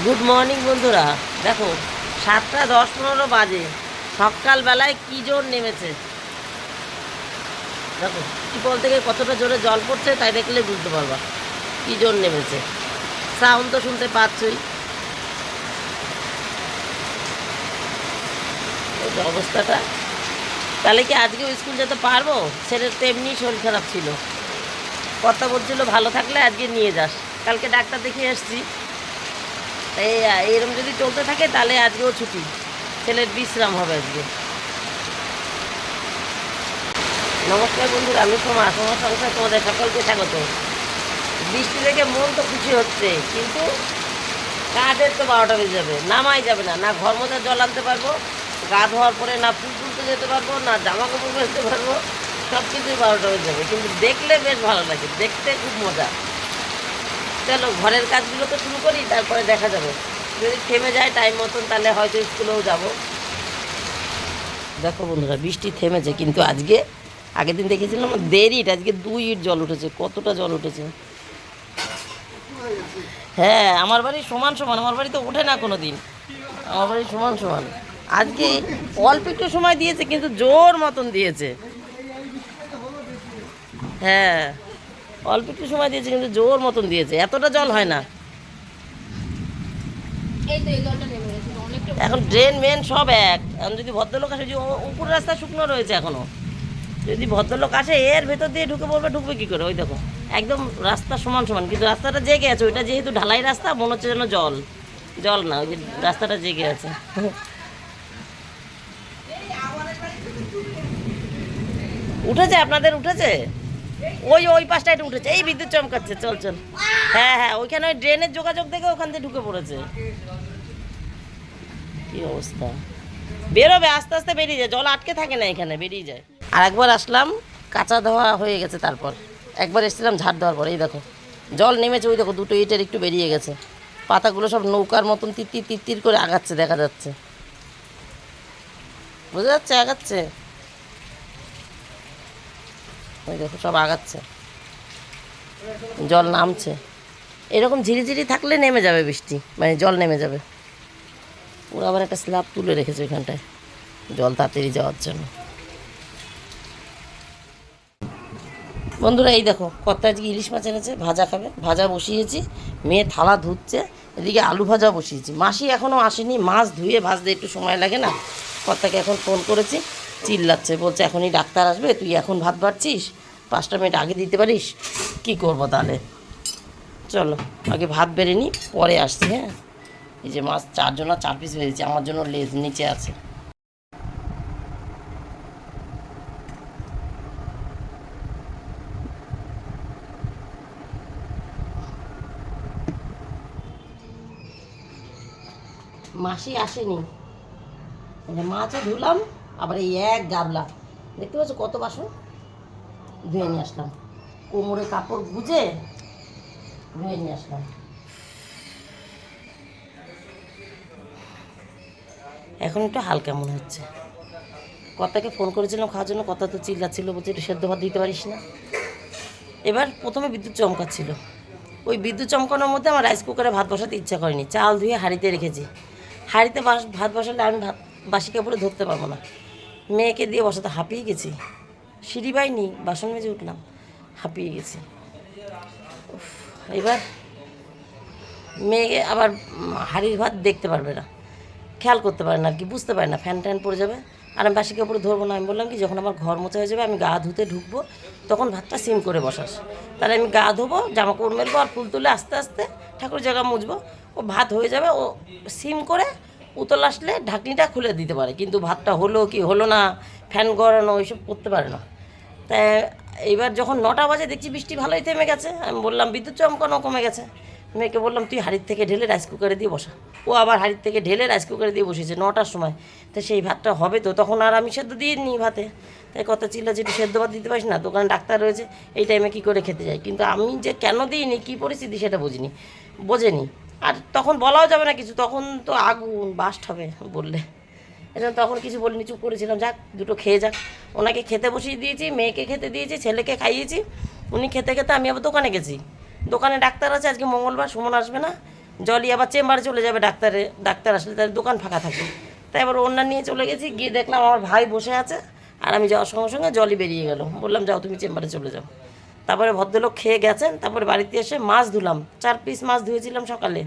Good morning বন্ধুরা। দেখো, সাতটা দশ পনেরো বাজে। সকালবেলায় কি জোর নেমেছে? দেখো টিপল থেকে কতটা জোরে জল পড়ছে তাই দেখলে বুঝতে পারবা কি জোর নেমেছে। সাউন্ড তো শুনতে পাচ্ছই। অবস্থাটা। তাহলে কি আজকেও স্কুল যেতে পারব? ছেলের তো এমনি শরীর খারাপ ছিল। কথা বলছিল, ভালো থাকলে আজকে নিয়ে যাস। কালকে ডাক্তার দেখিয়ে এসছি। এই এরকম যদি চলতে থাকে, তাহলে আজকেও ছুটি। ছেলের বিশ্রাম হবে আজকে। নমস্কার বন্ধুরা, আমি সোমা। সোমা সংসার, তোমাদের সকলকে স্বাগত। বৃষ্টি দেখে মন তো খুশি হচ্ছে, কিন্তু কাজের তো বারোটা বেজে যাবে। নামাই যাবে না না ঘর মধ্যে জল আনতে পারব, গা ধোয়ার পরে না ফুল তুলতে যেতে পারব, না জামা কাপড় বেরোতে পারব সব কিছুই বারোটা বেজে যাবে। কিন্তু দেখলে বেশ ভালো লাগে, দেখতে খুব মজা। চলো, ঘরের কাজগুলো তো শুরু করি, তারপরে দেখা যাবে। যদি থেমে যায় টাইম মতন, তাহলে হয়তো স্কুলেও যাব। দেখো বন্ধুরা, বৃষ্টি থেমেছে, কিন্তু আজকে, আগের দিন দেখেছিলাম, দেরি আজকে দুই ইট জল উঠেছে, কতটা জল উঠেছে। হ্যাঁ আমার বাড়ি সমান সমান, আমার বাড়ি তো ওঠে না কোনো দিন আমার বাড়ি সমান সমান। আজকে অল্প একটু সময় দিয়েছে, কিন্তু জোর মতন দিয়েছে। হ্যাঁ। অল্প একটু সময় দিয়েছে কিন্তু জোর মতন দিয়েছে। এতটা জল হয় না। এখন ড্রেন মেন সব এক। এখন যদি ভদ্রলোক আসে যদি উপর রাস্তা শুকনো রয়েছে এখনও যদি ভদ্রলোক আসে এর ভেতর দিয়ে ঢুকে পড়বে ঢুকবে কী করে? ওই দেখো একদম রাস্তা সমান সমান কিন্তু রাস্তাটা জেগে আছে। ওইটা যেহেতু ঢালাই রাস্তা মনে হচ্ছে যেন জল। জল না ওই রাস্তাটা জেগে আছে। উঠেছে আপনাদের উঠেছে? ওই ওই পাশটা একটু উঠেছে। এই বিদ্যুৎ চমকাচ্ছে, চল চল। হ্যাঁ হ্যাঁ ওইখানে ওই ড্রেনের যোগাযোগ থেকে ওখান থেকে ঢুকে পড়েছে। কি অবস্থা? বেরোবে, আস্তে আস্তে বেরিয়ে যায়। জল আটকে থাকে না এখানে, বেরিয়ে যায়। আর একবার আসলাম, কাঁচা ধোয়া হয়ে গেছে তারপর। একবার এসেছিলাম ঝাড় দেওয়ার পর, এই দেখো। জল নেমেছে, ওই দেখো, দুটো ইটের একটু বেরিয়ে গেছে। পাতাগুলো সব নৌকার মতন তিত্তির তিত্তির করে আগাচ্ছে, দেখা যাচ্ছে। বোঝা যাচ্ছে, আগাচ্ছে? ওই দেখো, সব আগাচ্ছে। জল নামছে। এরকম ঝিরিঝিরি থাকলে নেমে যাবে বৃষ্টি মানে জল নেমে যাবে। ওরা আবার একটা স্ল্যাব তুলে রেখেছে ওইখানটায়, জল তাড়াতাড়ি যাওয়ার জন্য। বন্ধুরা, এই দেখো কত আজকে ইলিশ মাছ এনেছে, ভাজা খাবে, ভাজা বসিয়েছি, মেয়ে থালা ধুচ্ছে, এদিকে আলু ভাজা বসিয়েছি। মাসি এখনও আসেনি, মাছ ধুয়ে ভাজতে একটু সময় লাগে না, কর্তাকে এখন ফোন করেছি। চিল্লাচ্ছে, বলছে, এখনই ডাক্তার আসবে, তুই এখন ভাত বাড়ছিস? পাঁচটা মিনিট আগে দিতে পারিস? কি করব তাহলে? চলো, আগে ভাত বেড়ে নিই, পরে আসছি হ্যাঁ? এই যে মাছ, চারজনা চার পিস বেরিয়েছে আমার জন্য লেজ নিচে আছে। মাসি আসেনি। মাছও ধুলাম আবার এই এক গাবলা দেখতে পাচ্ছ কত বাসন? ধুয়ে নিয়ে আসলাম। কোমরে কাপড় গুজে ধুয়ে নিয়ে আসলাম। এখন একটু হালকা মনে হচ্ছে। কর্তাকে ফোন করেছিলাম খাওয়ার জন্য। কথা তো চিল্লাচ্ছিল, বলছে, একটু সেদ্ধ ভাত দিতে পারিস না? এবার প্রথমে বিদ্যুৎ চমকাচ্ছিল। ওই বিদ্যুৎ চমকানোর মধ্যে আমার রাইস কুকারে ভাত বসাতে ইচ্ছা করেনি। চাল ধুয়ে হাঁড়িতে রেখেছি। হাঁড়িতে ভাত বসালে আমি ভাত বাসি কাপড়ে ধরতে পারব না। মেয়েকে দিয়ে বসাতে হাঁপিয়ে গেছি। সিঁড়ি বাইনি বাসন মেজে উঠলাম, হাঁপিয়ে গেছি। এবার মেয়ে আবার হাঁড়ির ভাত দেখতে পারবে না। খেয়াল করতে পারে না আর কি, বুঝতে পারে না, ফ্যান ট্যান পড়ে যাবে। আর আমি বাসি কাপড়ে ধরবো না, আমি বললাম কি, যখন আমার ঘর মোছা হয়ে যাবে, আমি গা ধুতে ঢুকবো, তখন ভাতটা সিম করে বসাস। তাহলে আমি গা ধোবো জামা কাপড় মেলবো আর ফুল তুলে আস্তে আস্তে ঠাকুর জায়গা মুছবো। ও ভাত হয়ে যাবে, ও সিম করে উতল আসলে ঢাকনিটা খুলে দিতে পারে, কিন্তু ভাতটা হলো কি হলো না, ফ্যান গড়ানো ওইসব করতে পারে না। তাই এইবার যখন নটা বাজে দেখছি বৃষ্টি ভালোই থেমে গেছে, আমি বললাম, বিদ্যুৎ চমকানো কমে গেছে। মেয়েকে বললাম, তুই হাড়ির থেকে ঢেলে রাইস কুকারে দিয়ে বসা। ও আবার হাড়ির থেকে ঢেলে রাইস কুকারে দিয়ে বসেছে নটার সময়। তো সেই ভাতটা হবে তো, তখন আর আমি সেদ্ধ দিয়ে নিই ভাতে। তাই কত চিল্লা চিটি সেদ্ধ ভাত দিতে পারিস না, দোকানে ডাক্তার রয়েছে, এই টাইমে কী করে খেতে যাই কিন্তু আমি যে কেন দিইনি, কী পরিস্থিতি সেটা বুঝিনি, বোঝেনি। আর তখন বলাও যাবে না কিছু, তখন তো আগুন বাস্ট হবে বললে। এজন্য তখন কিছু বলিনি, চুপ করেছিলাম। যাক, দুটো খেয়ে যাক। ওনাকে খেতে বসিয়ে দিয়েছি, মেয়েকে খেতে দিয়েছি, ছেলেকে খাইয়েছি। উনি খেতে খেতে আমি আবার দোকানে গেছি। দোকানে ডাক্তার আছে, আজকে মঙ্গলবার, সুমন আসবে না। জলই আবার চেম্বারে চলে যাবে ডাক্তারে, ডাক্তার আসলে তার দোকান ফাঁকা থাকে। তাই এবার ওনার নিয়ে চলে গেছি, গিয়ে দেখলাম আমার ভাই বসে আছে। আর আমি যাওয়ার সঙ্গে সঙ্গে জলই বেরিয়ে গেল। বললাম, যাও, তুমি চেম্বারে চলে যাও। তারপরে ভদ্রলোক খেয়ে গেছেন, তারপরে বাড়িতে এসে মাছ ধুলাম। চার পিস মাছ ধুয়েছিলাম সকালে।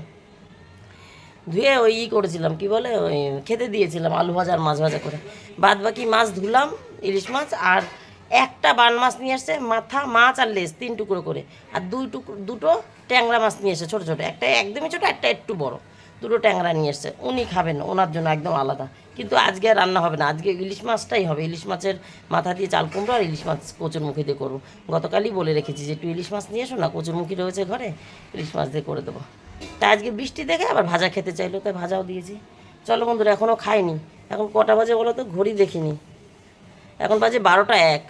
ধুয়ে ওই ই করেছিলাম, কি বলে ওই খেতে দিয়েছিলাম, আলু ভাজার মাছ ভাজা করে। বাদ বাকি মাছ ধুলাম, ইলিশ মাছ, আর একটা বান মাছ নিয়ে আসছে, মাথা, মাছ আর লেজ, তিন টুকরো করে। আর দুই টুকরো, দুটো ট্যাংরা মাছ নিয়ে এসে, ছোটো ছোটো। একটা একদমই ছোটো, একটা একটু বড়। দুটো ট্যাংরা নিয়ে এসছে, উনি খাবেন, ওনার জন্য একদম আলাদা। কিন্তু আজকে আর রান্না হবে না। আজকে ইলিশ মাছটাই হবে। ইলিশ মাছের মাথা দিয়ে চাল কুমড়ো আর ইলিশ মাছ কচুর মুখি দিয়ে করব। গতকালই বলে রেখেছি যে, একটু ইলিশ মাছ নিয়ে এসো না, কচুর মুখি রয়েছে ঘরে, ইলিশ মাছ দিয়ে করে দেবো। তা আজকে বৃষ্টি দেখে আবার ভাজা খেতে চাইলো, তাই ভাজাও দিয়েছি। চলো বন্ধুরা এখনও খাইনি। এখন কটা বাজে বলো তো? ঘড়ি দেখিনি। এখন বাজে বারোটা এক।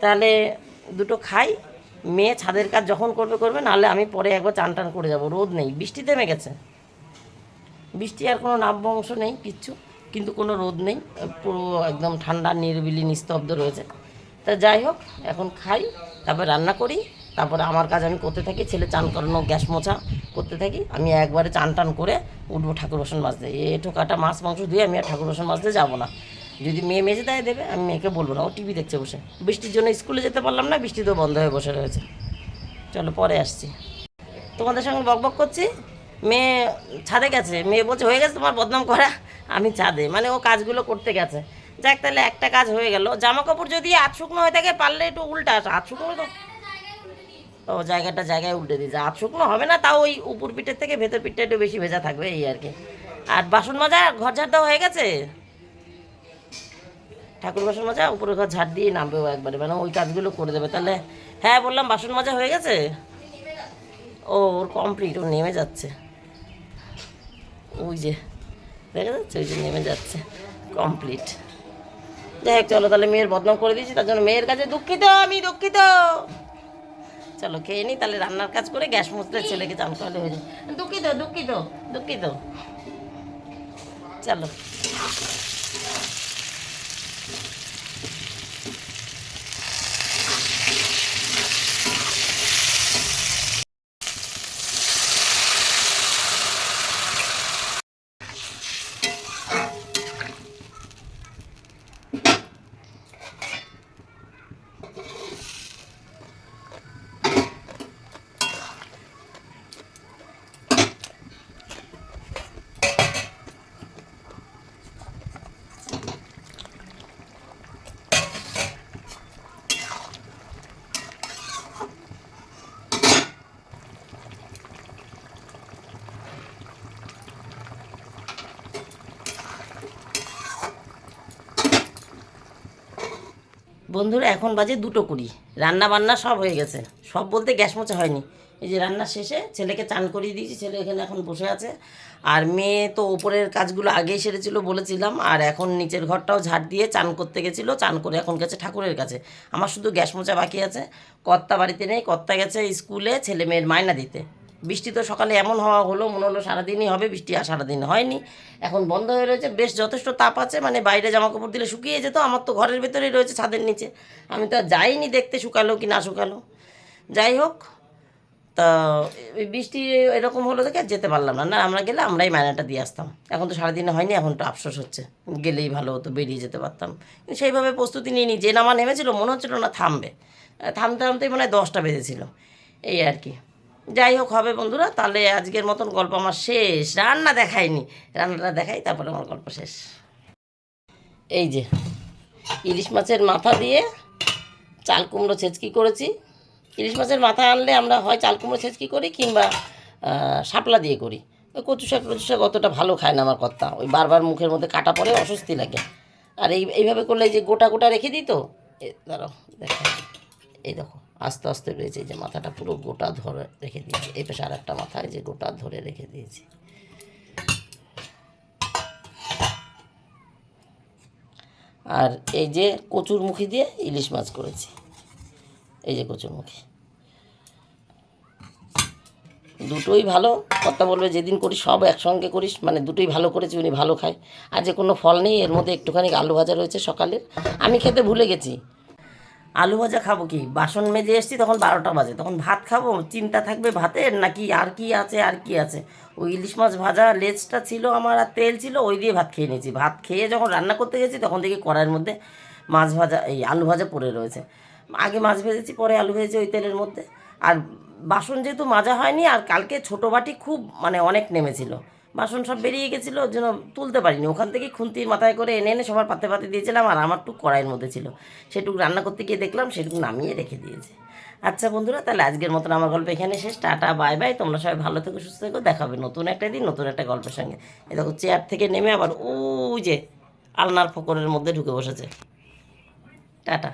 তাহলে দুটো খাই। মেয়ে ছাদের কাজ যখন করবে করবে। নাহলে আমি পরে একবার চান টান করে যাব। রোদ নেই, বৃষ্টি থেমে গেছে। বৃষ্টি আর কোনো নাব্য অংশ নেই, কিচ্ছু। কিন্তু কোনো রোদ নেই, পুরো একদম ঠান্ডা, নিরিবিলি, নিস্তব্ধ রয়েছে। তা যাই হোক, এখন খাই, তারপর রান্না করি, তারপরে আমার কাজ আমি করতে থাকি, ছেলে চান করানো গ্যাস মোছা করতে থাকি, আমি একবারে চান টান করে উঠবো ঠাকুর বাসন মাজতে এ ঠোকাটা মাছ, মাংস দিয়ে আমি আর ঠাকুর বাসন মাজতে যাব না। যদি মেয়ে মেজে দেয় দেবে, আমি মেয়েকে বলব না, ও টিভি দেখছে বসে। বৃষ্টির জন্য স্কুলে যেতে পারলাম না, বৃষ্টি তো বন্ধ হয়ে বসে রয়েছে। চলো, পরে আসছি। তোমাদের সঙ্গে বক বক করছি, মেয়ে ছাদে গেছে, মেয়ে বলছে, হয়ে গেছে তোমার বদনাম করা। আমি ছাদে মানে ও কাজগুলো করতে গেছে। যাক তাহলে একটা কাজ হয়ে গেল। জামা কাপড় যদি আধ শুকনো হয়ে থাকে, পারলে একটু উল্টা আধ শুকনো তো। ও, জায়গাটা জায়গায় উল্টে দিয়েছে। আধ শুকনো হবে না, তাও ওই উপর পিঠের থেকে ভেতর পিঠটা একটু বেশি ভেজা থাকবে, এই আর কি। আর বাসন মাজা, ঘর ঝাড় দেওয়া হয়ে গেছে? ঠাকুর বাসন মাজা উপরে ঘর ঝাড় দিয়ে নামবে ও একবারে। মানে ওই কাজগুলো করে দেবে। তাহলে হ্যাঁ বললাম, বাসন মাজা হয়ে গেছে? ও, ওর কমপ্লিট ও নেমে যাচ্ছে। ওই যে দেখা যাচ্ছে ওই যে নেমে যাচ্ছে কমপ্লিট যাই হোক চলো তাহলে মেয়ের বদনাম করে দিয়েছি তার জন্য মেয়ের কাছে দুঃখিত আমি দুঃখিত। চলো খেয়ে নিই তাহলে রান্নার কাজ করে গ্যাস মুছলে ছেলেকে চান করলে হয়ে যায় দুঃখিত দুঃখিত। দুঃখিত। চলো। বন্ধুরা, এখন বাজে দুটো কুড়ি। রান্না বান্না সব হয়ে গেছে। সব বলতে গ্যাস মোচা হয়নি। এই যে রান্না শেষে ছেলেকে চান করিয়ে দিয়েছি, ছেলে এখানে এখন বসে আছে। আর মেয়ে তো ওপরের কাজগুলো আগেই সেরেছিল বলেছিলাম, আর এখন নিচের ঘরটাও ঝাড় দিয়ে চান করতে গেছিল, চান করে এখন গেছে ঠাকুরের কাছে। আমার শুধু গ্যাস মোচা বাকি আছে, কর্তা বাড়িতে নেই, কর্তা গেছে স্কুলে, ছেলে মেয়ের মায়না দিতে। বৃষ্টি তো সকালে এমন হওয়া হলো, মনে হলো সারাদিনই হবে, বৃষ্টি আর সারাদিন হয়নি। এখন বন্ধ হয়ে রয়েছে, বেশ যথেষ্ট তাপ আছে মানে বাইরে জামা কাপড় দিলে শুকিয়ে যেত, আমার তো ঘরের ভেতরেই রয়েছে ছাদের নিচে। আমি তো যাইনি দেখতে শুকালো কি না শুকালো। যাই হোক, তা বৃষ্টি এরকম হলো দেখে যেতে পারলাম না। না, আমরা গেলে আমরাই মায়নাটা দিয়ে আসতাম। এখন তো সারাদিনে হয়নি, এখন তো আফসোস হচ্ছে। গেলেই ভালো হতো, বেরিয়ে যেতে পারতাম। কিন্তু সেইভাবে প্রস্তুতি নিইনি, যে নামা নেমেছিল, মনে হচ্ছিল না থামবে। থামতে থামতেই মনে হয় দশটা বেজেছিল। এই আর কি। যাই হোক হবে বন্ধুরা, তাহলে আজকের মতন গল্প আমার শেষ। রান্না দেখাইনি। রান্নাটা দেখাই, তারপরে আমার গল্প শেষ। এই যে, ইলিশ মাছের মাথা দিয়ে চাল কুমড়ো ছেচকি করেছি। ইলিশ মাছের মাথা আনলে আমরা হয় চাল কুমড়ো ছেচকি করি কিংবা শাপলা দিয়ে করি। কচু শাক কচু শাক অতটা ভালো খায় না আমার কর্তা। ওই বারবার মুখের মধ্যে কাটা পড়ে, অস্বস্তি লাগে। আর এই, এইভাবে করলে যে গোটা গোটা রেখে দিই তো? দাঁড়াও দেখো এই দেখো। আস্তে আস্তে এই যে মাথাটা পুরো গোটা ধরে রেখে দিয়েছি। এই পাশে আর একটা মাথায় যে গোটা ধরে রেখে দিয়েছি। আর এই যে কচুর মুখি দিয়ে ইলিশ মাছ করেছি। এই যে কচুর মুখি। দুটোই ভালো। কথা বলবে, যেদিন করিস সব একসঙ্গে করিস। মানে দুটোই ভালো করেছি, উনি ভালো খায়। আর যে কোনো ফল নেই, এর মধ্যে একটুখানি আলু ভাজা রয়েছে সকালের। আমি খেতে ভুলে গেছি। আলু ভাজা খাব কি? বাসন মেজে এসছি, তখন বারোটা বাজে। তখন ভাত খাব? চিন্তা থাকবে ভাতের নাকি আর কি আছে, আর কি আছে? ওই ইলিশ মাছ ভাজা লেজটা ছিল আমার আর তেল ছিল, ওই দিয়ে ভাত খেয়ে নিয়েছি। ভাত খেয়ে যখন রান্না করতে গেছি, তখন দেখি কড়াইয়ের মধ্যে মাছ ভাজা, এই আলু ভাজা পড়ে রয়েছে। আগে মাছ ভেজেছি, পরে আলু ভেজেছি ওই তেলের মধ্যে। আর বাসন যেহেতু মাজা হয়নি, আর কালকে ছোটো বাটি খুব মানে অনেক নেমেছিল। বাসন সব বেরিয়ে গেছিল ওর জন্য তুলতে পারিনি। ওখান থেকে খুন্তির মাথায় করে এনে এনে সবার পাতে পাতে দিয়েছিলাম, আর আমার টুক কড়াইয়ের মধ্যে ছিল। সেটুকু রান্না করতে গিয়ে দেখলাম, সেটুকু নামিয়ে রেখে দিয়েছে। আচ্ছা বন্ধুরা, তাহলে আজকের মতন আমার গল্প এখানে শেষ। Tata, bye bye. তোমরা সবাই ভালো থেকো, সুস্থ থেকো। দেখাবে নতুন একটা দিন, নতুন একটা গল্পের সঙ্গে। এ দেখো, চেয়ার থেকে নেমে আবার ওই যে আলনার ফকরের মধ্যে ঢুকে বসেছে। টাটা।